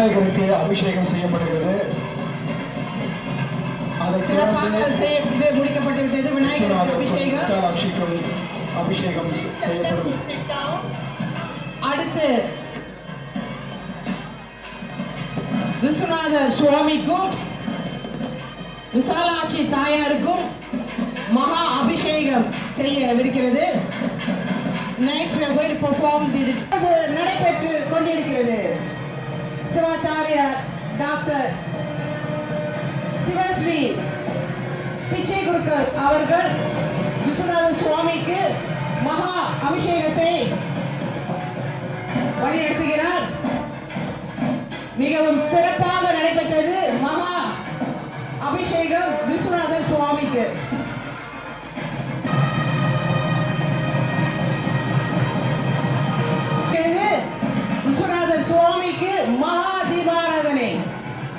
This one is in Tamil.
விநாயகருக்கு அபிஷேகம் செய்யப்படுகிறது. அபிஷேகம். விசாலாட்சிக்கும் அபிஷேகம் செய்யப்படும். அடுத்து விஸ்வநாதர் சுவாமிக்கும் விசாலாட்சி தாயாருக்கும் மகா அபிஷேகம் செய்யவிருக்கிறது. Next we are going to perform the அது நடைபெற்று சிவாச்சாரியார் டாக்டர் சிவஸ்ரீ பிச்சை குருக்கள் அவர்கள் விஸ்வநாத சுவாமிக்கு மகா அபிஷேகத்தை வழிநடத்துகிறார். மிகவும் சிறப்பாக நடைபெற்றது மகா அபிஷேகம் விஸ்வநாதர் சுவாமிக்கு. இது விஸ்வநாதர் சுவாமிக்கு மகா doing?